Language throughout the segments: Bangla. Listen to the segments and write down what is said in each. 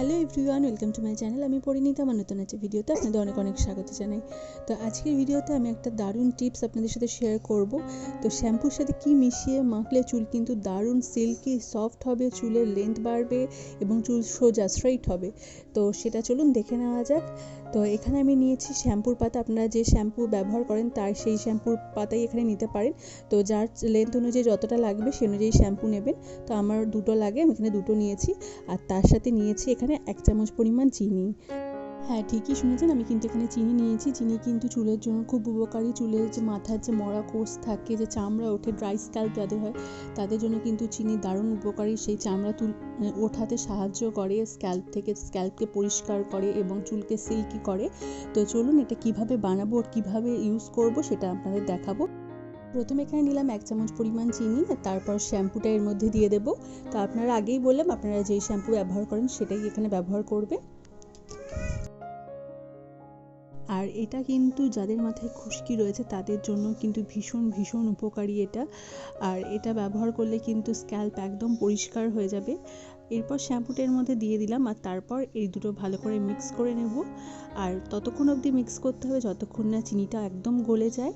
Hello everyone welcome to my channel আমি পরিণীতা আমার নতুন আছে ভিডিওতে, আপনাদের অনেক অনেক স্বাগত জানাই। তো আজকের ভিডিওতে আমি একটা দারুণ টিপস আপনাদের সাথে শেয়ার করব। তো শ্যাম্পুর সাথে কি মিশিয়ে মাখলে চুল কিন্তু দারুণ সিল্কি সফট হবে, চুলের লেন্থ বাড়বে এবং চুল সোজা স্ট্রেইট হবে। তো সেটা চলুন দেখে নেওয়া যাক। তো এখানে আমি নিয়েছি শ্যাম্পুর পাতা। আপনারা যে শ্যাম্পু ব্যবহার করেন, তার সেই শ্যাম্পুর পাতাই এখানে নিতে পারেন। তো যার লেন্থ অনুযায়ী যতটা লাগবে, সে অনুযায়ী শ্যাম্পু নেবেন। তো আমার দুটো লাগে, আমি এখানে দুটো নিয়েছি। আর তার সাথে নিয়েছি এখানে এক চামচ পরিমাণ চিনি। হ্যাঁ ঠিকই শুনেছেন। আমি কিন্তু এখানে চিনি নিয়েছি। চিনি কিন্তু চুলের জন্য খুব উপকারী। চুলের যে মাথার যে মরা কোর্স থাকে, যে চামড়া ওঠে ড্রাই স্ক্যাল্প যাদের হয়, তাদের জন্য কিন্তু চিনি দারুণ উপকারী। সেই চামড়া তুল মানে ওঠাতে সাহায্য করে স্ক্যাল্প থেকে স্ক্যাল্পকে পরিষ্কার করে এবং চুলকে সিল্কি করে। তো চলুন এটা কীভাবে বানাবো আর কীভাবে ইউজ করব সেটা আপনাদের দেখাবো। প্রথমে এখানে নিলাম এক চামচ পরিমাণ চিনি, তারপর শ্যাম্পুটা এর মধ্যে দিয়ে দেবো। তো আপনারা আগেই বললাম, আপনারা যেই শ্যাম্পু ব্যবহার করেন সেটাই এখানে ব্যবহার করবে আর এটা কিন্তু যাদের মাথায় খুশকি রয়েছে তাদের জন্য কিন্তু ভীষণ ভীষণ উপকারী এটা। আর এটা ব্যবহার করলে কিন্তু স্ক্যাল্প একদম পরিষ্কার হয়ে যাবে। এরপর শ্যাম্পুটের মধ্যে দিয়ে দিলাম আর তারপর এই দুটো ভালো করে মিক্স করে নেব। আর ততক্ষণ অবধি মিক্স করতে হবে, যতক্ষণ না চিনিটা একদম গলে যায়।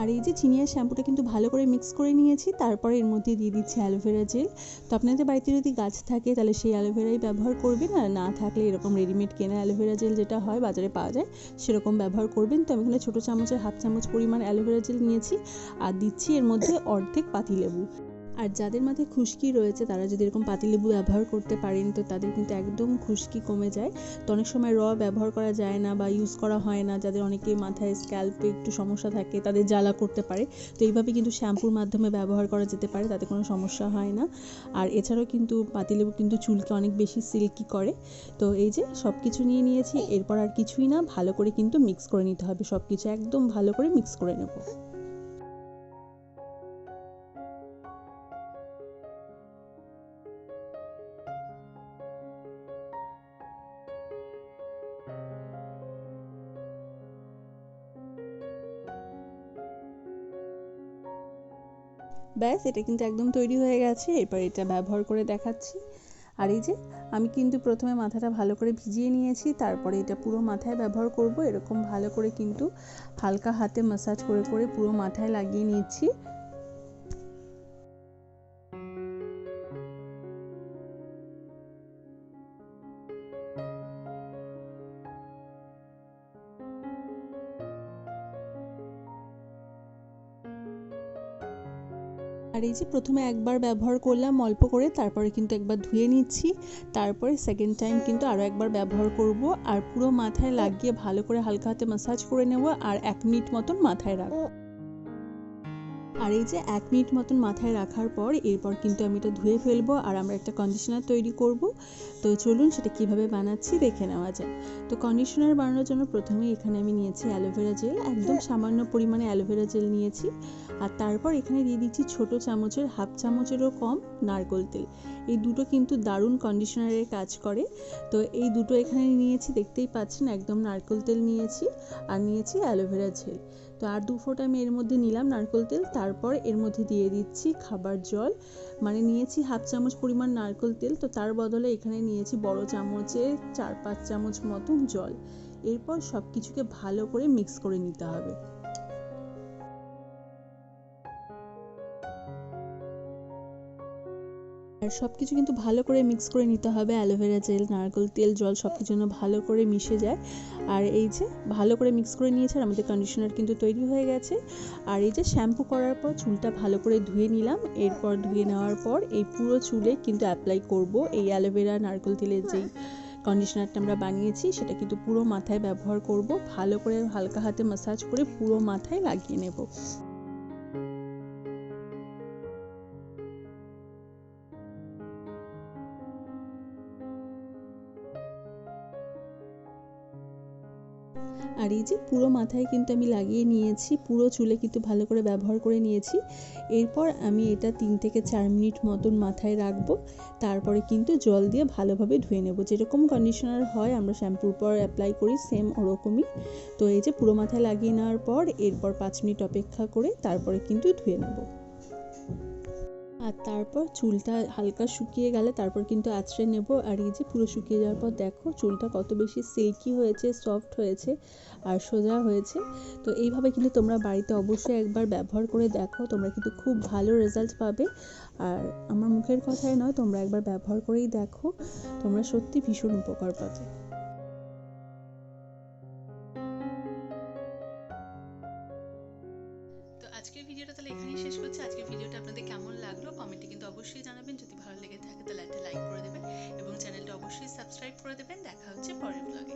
আর এই যে চিনি আর শ্যাম্পুটা কিন্তু ভালো করে মিক্স করে নিয়েছি, তারপরে এর মধ্যে দিয়ে দিচ্ছি অ্যালোভেরা জেল তো আপনাদের বাড়িতে যদি গাছ থাকে, তাহলে সেই অ্যালোভেরাই ব্যবহার করবেন, আর না থাকলে এরকম রেডিমেড কেনা অ্যালোভেরা জেল যেটা হয় বাজারে পাওয়া যায়, সেরকম ব্যবহার করবেন। তো আমি এখানে ছোটো চামচের হাফ চামচ পরিমাণ অ্যালোভেরা জেল নিয়েছি, আর দিচ্ছি এর মধ্যে অর্ধেক পাতিলেবু। আর যাদের মাথায় খুশকি রয়েছে, তারা যদি এরকম পাতিলেবু ব্যবহার করতে পারেন, তো তাদের কিন্তু একদম খুশকি কমে যায়। তো অনেক সময় র ব্যবহার করা যায় না বা ইউজ করা হয় না, যাদের অনেকে মাথায় স্ক্যাল্পে একটু সমস্যা থাকে, তাদের জ্বালা করতে পারে। তো এইভাবে কিন্তু শ্যাম্পুর মাধ্যমে ব্যবহার করা যেতে পারে, তাতে কোনো সমস্যা হয় না। আর এছাড়াও কিন্তু পাতিলেবু কিন্তু চুলকে অনেক বেশি সিল্কি করে। তো এই যে সব কিছু নিয়ে নিয়েছি, এরপর আর কিছুই না, ভালো করে কিন্তু মিক্স করে নিতে হবে। সব কিছু একদম ভালো করে মিক্স করে নেব। ব্যাস, এটা কিন্তু একদম তৈরি হয়ে গেছে। এরপর এটা ব্যবহার করে দেখাচ্ছি। আর এই যে, আমি কিন্তু প্রথমে মাথাটা ভালো করে ভিজিয়ে নিয়েছি, তারপরে এটা পুরো মাথায় ব্যবহার করব। এরকম ভালো করে কিন্তু হালকা হাতে ম্যাসাজ করে করে পুরো মাথায় লাগিয়ে নিচ্ছি আর এই যে প্রথমে একবার ব্যবহার করলাম অল্প করে, তারপরে কিন্তু একবার ধুয়ে নিচ্ছি। তারপরে সেকেন্ড টাইম কিন্তু আরও একবার ব্যবহার করব আর পুরো মাথায় লাগিয়ে ভালো করে হালকা হাতে মাসাজ করে নেব আর এক মিনিট মতন মাথায় রাখব। আর এই যে এক মিনিট মতন মাথায় রাখার পর এরপর কিন্তু আমি এটা ধুয়ে ফেলব আর আমরা একটা কন্ডিশনার তৈরি করব। তো চলুন সেটা কীভাবে বানাচ্ছি দেখে নেওয়া যায় তো কন্ডিশনার বানানোর জন্য প্রথমে এখানে আমি নিয়েছি অ্যালোভেরা জেল একদম সামান্য পরিমাণে অ্যালোভেরা জেল নিয়েছি। আর তারপর এখানে দিয়ে দিচ্ছি ছোট চামচের হাফ চামচেরও কম নারকোল তেল। এই দুটো কিন্তু দারুণ কন্ডিশনারের কাজ করে। তো এই দুটো এখানে নিয়েছি দেখতেই পাচ্ছেন একদম নারকোল তেল নিয়েছি। আর নিয়েছি অ্যালোভেরা জেল। আর দু ফোঁটা আমি এর মধ্যে নিলাম নারকেল তেল, তারপর এর মধ্যে দিয়ে দিচ্ছি খাবার জল। মানে নিয়েছি হাফ চামচ পরিমাণ নারকেল তেল, তো তার বদলে এখানে নিয়েছি বড় চামচের চার পাঁচ চামচ মতন জল। এরপর সব কিছুকে ভালো করে মিক্স করে নিতে হবে। আর সব কিছু কিন্তু ভালো করে মিক্স করে নিতে হবে। অ্যালোভেরা জেল নারকেল তেল, জল সব কিছু যেন ভালো করে মিশে যায়। আর এই যে ভালো করে মিক্স করে নিয়েছে আর আমাদের কন্ডিশনার কিন্তু তৈরি হয়ে গেছে। আর এই যে শ্যাম্পু করার পর চুলটা ভালো করে ধুয়ে নিলাম। এরপর ধুয়ে নেওয়ার পর এই পুরো চুলে কিন্তু অ্যাপ্লাই করব। এই অ্যালোভেরা নারকেল তেলের যেই কন্ডিশনারটা আমরা বানিয়েছি, সেটা কিন্তু পুরো মাথায় ব্যবহার করব। ভালো করে হালকা হাতে মাসাজ করে পুরো মাথায় লাগিয়ে নেব। আর এই যে পুরো মাথায় কিন্তু আমি লাগিয়ে নিয়েছি, পুরো চুলে কিন্তু ভালো করে ব্যবহার করে নিয়েছি। এরপর আমি এটা তিন থেকে চার মিনিট মতন মাথায় রাখব। তারপরে কিন্তু জল দিয়ে ভালোভাবে ধুয়ে নেব। যেরকম কন্ডিশনার হয়, আমরা শ্যাম্পুর পর অ্যাপ্লাই করি সেম ওরকমই। তো এই যে পুরো মাথায় লাগিয়ে নেওয়ার পর, এরপর পাঁচ মিনিট অপেক্ষা করে তারপরে কিন্তু ধুয়ে নেব। আর তারপর চুলটা হালকা শুকিয়ে গেলে তারপর কিন্তু আঁচড়ে নেব। আর এই যে পুরো শুকিয়ে যাওয়ার পর দেখো, চুলটা কত বেশি সিল্কি হয়েছে সফট হয়েছে আর সোজা হয়েছে। তো এইভাবে কিন্তু তোমরা বাড়িতে অবশ্যই একবার ব্যবহার করে দেখো, তোমরা কিন্তু খুব ভালো রেজাল্ট পাবে। আর আমার মুখের কথাই নয়, তোমরা একবার ব্যবহার করেই দেখো, তোমরা সত্যি ভীষণ উপকার পাবে। আজকের ভিডিওটা তাহলে এখানেই শেষ করছি। আজকের ভিডিওটা আপনাদের কেমন লাগল কমেন্টে কিন্তু অবশ্যই জানাবেন। যদি ভালো লেগে থাকে তাহলে একটা লাইক করে দেবেন এবং চ্যানেলটা অবশ্যই সাবস্ক্রাইব করে দেবেন। দেখা হচ্ছে পরের ব্লগে